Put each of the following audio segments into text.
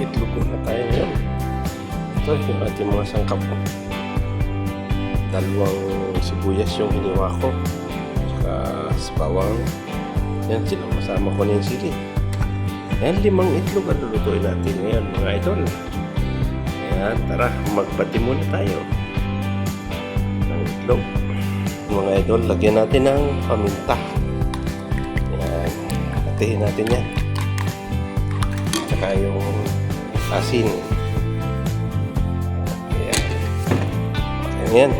Mag-itlog muna tayo ngayon. Ito yung ating mga sangkap. Dalawang sibuyas yung hiniwa ko. Saka sa. Yan, sinasama ko na yung sili. Yan, limang itlog ang lulutuin natin ngayon mga idol. Ayan, tara, magbati muna tayo. Ng itlog. Mga idol, lagyan natin ng paminta. Ayan, hatihin natin yan. Tsaka yung asin. Ayan. Ayan yan.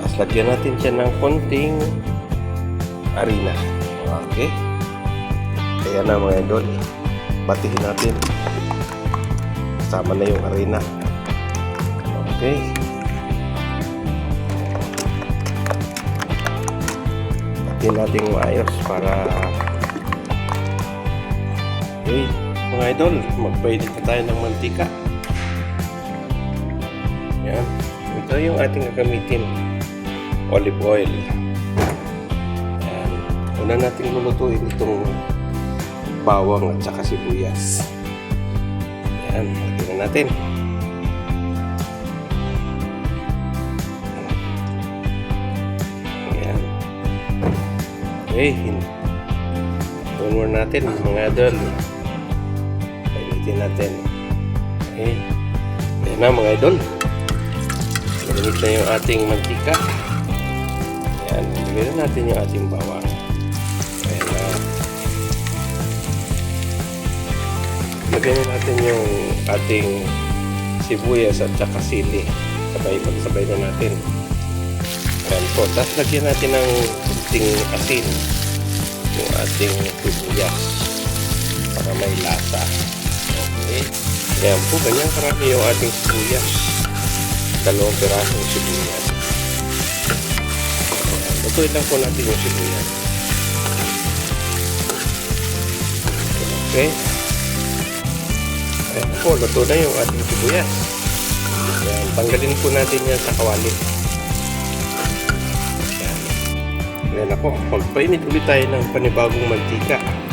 Tapos lagyan natin siya ng konting harina. Okay. Kaya na mga idol. Batiin natin. Kasama na yung harina. Okay. Batiin natin maayos para Okay, mga idol, magpainit na tayo ng mantika. Yan. Ito yung ating gagamitin. Olive oil. Yan. Una natin lulutuin itong bawang at saka sibuyas. Yan. Na natin. Yan. Okay. Muna natin mga idol. Painitin natin. Okay. Ayan na mga idol. Malamit na yung ating mantika. Ayan. Na natin yung ating bawang. Ayan na. Na natin yung ating sibuyas at saka sili. Sabay pagsabay na natin. Ayan po. Tapos lagyan natin ng kunting asin yung ating sibuyas para may lasa. Okay. Ayan po, ganyan karami yung ating sibuyas. Dalawang pirasong sibuyas. Ayan, lutuin lang po natin yung sibuyas. Okay. Ayan po, luto na yung ating sibuyas. Ayan, tanggalin po natin yan sa kawali. Ayan. Ayan ako, magpainit ulit tayo ng panibagong mantika.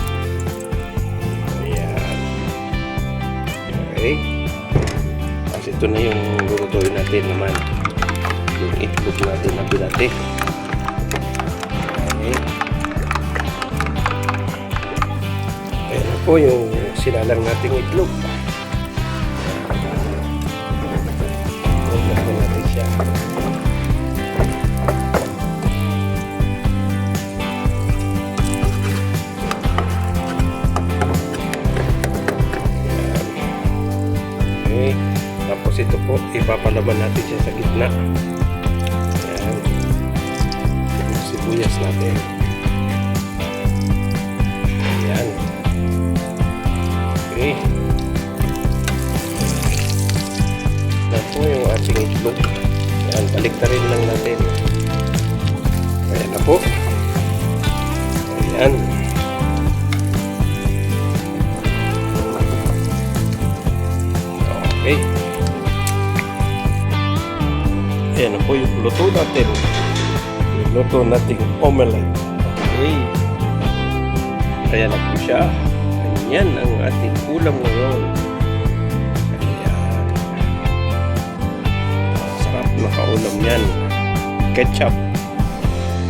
Okay. Tapos ito na yung lulutuin natin naman. Yung itlog natin na binati. Okay. Ayan na po yung sinalang nating itlog. Ito po, ipapalaban natin siya sa gitna. Ayan. Yung sibuyas natin. Ayan. Okay. Yan po yung ating itlog. Ayan, balik na rin lang natin. Ayan na po. Ayan. Okay. Ayan po yung luto natin. Yung luto nating omelette. Okay. Ayan na po siya. Ayan ang ating ulam ngayon. Ayan. Sarap na kaulam yan. Ketchup.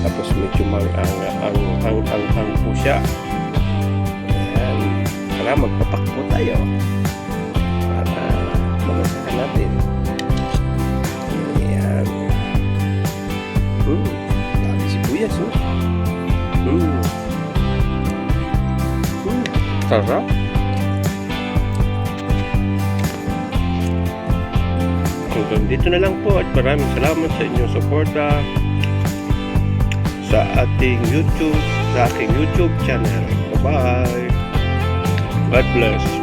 Tapos medyo mang ang ang ang ang, ang po siya. Ayan. Tara, magpatakbo tayo para malasahan natin. Hmm, dami sibuyas, oh. Hmm. Hanggang dito na lang po at maraming salamat sa inyong suporta sa ating YouTube, sa aking YouTube channel. Bye-bye. God bless.